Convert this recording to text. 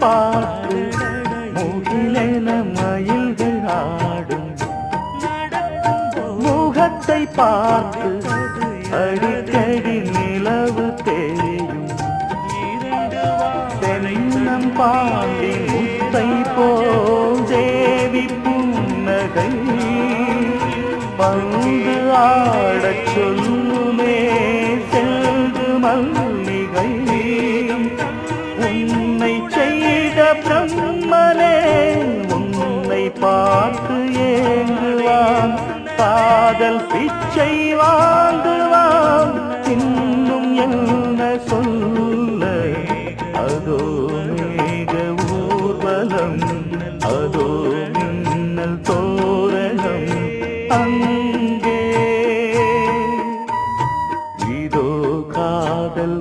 பார்த்து முகிலென மயில்கள் ஆடும் முகத்தை பார்த்து அடிக்கடி நிலவு தேயும் தென்னம் பாண்டி முத்தை போல் தேவி புன்னகை பங்கு ஆடச் சொல்லுமே செல்கு மல்லிகை உன் பிரம்மனே உன்னை பார்த்து ஏங்குவான். காதல் பிச்சை வாங்குவான். இன்னும் என்ன சொல்ல? அதோ மேக ஊர்வலம் அதோ மின்னல் தோரணம். அங்கே இதோ காதல்